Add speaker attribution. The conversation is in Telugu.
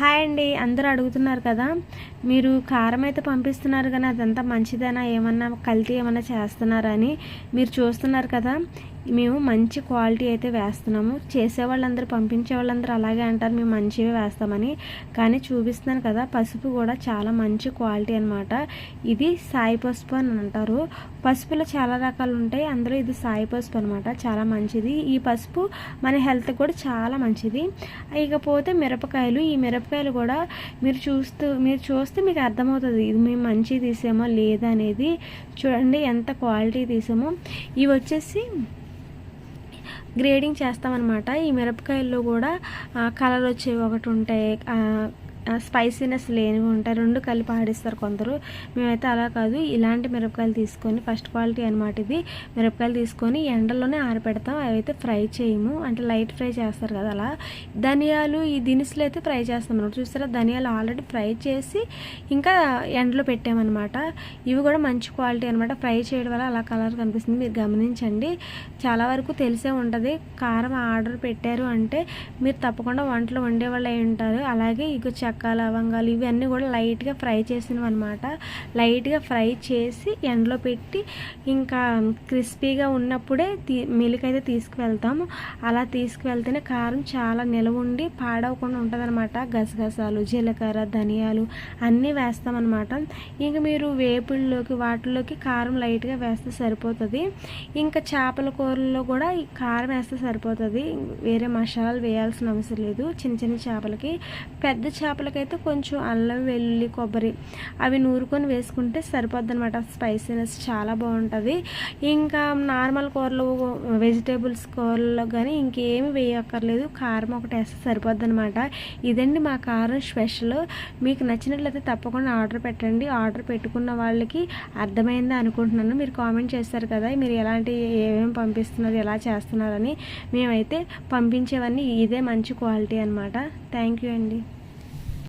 Speaker 1: హాయ్ అండి అందరూ అడుగుతున్నారు కదా. మీరు కారం అయితే పంపిస్తున్నారు కానీ అదంతా మంచిదేనా? ఏమన్నా కల్తీ ఏమన్నా చేస్తున్నారా అని మీరు చూస్తున్నారు కదా. మేము మంచి క్వాలిటీ అయితే వేస్తున్నాము. చేసే వాళ్ళందరూ పంపించే వాళ్ళందరూ అలాగే అంటారు మేము మంచివి వేస్తామని. కానీ చూపిస్తున్నాను కదా పసుపు కూడా చాలా మంచి క్వాలిటీ అనమాట ఇది సాయి పసుపు అని అంటారు. పసుపులో చాలా రకాలు ఉంటాయి. అందులో ఇది సాయి పసుపు అనమాట చాలా మంచిది. ఈ పసుపు మన హెల్త్ కూడా చాలా మంచిది. ఇకపోతే మిరపకాయలు. ఈ మిరపకాయలు కూడా మీరు చూస్తూ మీరు చూస్తే మీకు అర్థమవుతుంది ఇది మేము మంచి తీసామో లేదనేది చూడండి ఎంత క్వాలిటీ తీసామో. ఇవి వచ్చేసి గ్రేడింగ్ చేస్తామన్నమాట. ఈ మిరపకాయల్లో కూడా కలర్ వచ్చేవి ఒకటి ఉంటాయి. స్పైసీనెస్ లేనివి ఉంటాయి. రెండు కలిపి ఆడిస్తారు కొందరు. మేమైతే అలా కాదు. ఇలాంటి మిరపకాయలు తీసుకొని ఫస్ట్ క్వాలిటీ అనమాట ఇది. మిరపకాయలు తీసుకొని ఎండలోనే ఆరపెడతాం. అవి అయితే ఫ్రై చేయము. అంటే లైట్ ఫ్రై చేస్తారు కదా అలా. ధనియాలు ఈ దినుసులు అయితే ఫ్రై చేస్తాం అనమాట చూస్తారా ధనియాలు ఆల్రెడీ ఫ్రై చేసి ఇంకా ఎండలో పెట్టామన్నమాట. ఇవి కూడా మంచి క్వాలిటీ అనమాట ఫ్రై చేయడం వల్ల అలా కలర్ కనిపిస్తుంది. మీరు గమనించండి. చాలా వరకు తెలిసే ఉంటుంది. కారం ఆర్డర్ పెట్టారు అంటే మీరు తప్పకుండా వంటలు వండేవాళ్ళు అయి ఉంటారు. అలాగే ఇక చెక్క లవంగాలు ఇవన్నీ కూడా లైట్గా ఫ్రై చేసినవి అనమాట లైట్గా ఫ్రై చేసి ఎండలో పెట్టి ఇంకా క్రిస్పీగా ఉన్నప్పుడే తీ మిల్క్ అయితే తీసుకువెళ్తాము. అలా తీసుకువెళ్తేనే కారం చాలా నిలవ ఉండి పాడవకుండా ఉంటుంది అనమాట గసగసాలు జీలకర్ర ధనియాలు అన్నీ వేస్తామన్నమాట. ఇంక మీరు వేపుల్లోకి వాటిల్లోకి కారం లైట్గా వేస్తే సరిపోతుంది. ఇంకా చేపల కూరల్లో కూడా కారం వేస్తే సరిపోతుంది. వేరే మసాలాలు వేయాల్సిన అవసరం లేదు. చిన్న చిన్న చేపలకి పెద్ద చేప చేపలకైతే కొంచెం అల్లం వెల్లుల్లి కొబ్బరి అవి నూరుకొని వేసుకుంటే సరిపోద్ది అనమాట స్పైసీనెస్ చాలా బాగుంటుంది. ఇంకా నార్మల్ కూరలు వెజిటేబుల్స్ కూరల్లో కానీ ఇంకేమి వేయక్కర్లేదు. కారం ఒకటి వేస్తే సరిపోద్ది అనమాట ఇదండి మా కారం స్పెషల్. మీకు నచ్చినట్లయితే తప్పకుండా ఆర్డర్ పెట్టండి. ఆర్డర్ పెట్టుకున్న వాళ్ళకి అర్థమైందా అనుకుంటున్నాను. మీరు కామెంట్ చేస్తారు కదా మీరు ఎలాంటి ఏమేమి పంపిస్తున్నారు ఎలా చేస్తున్నారని మేమైతే పంపించేవన్నీ ఇదే మంచి క్వాలిటీ అనమాట థ్యాంక్ యూ అండి.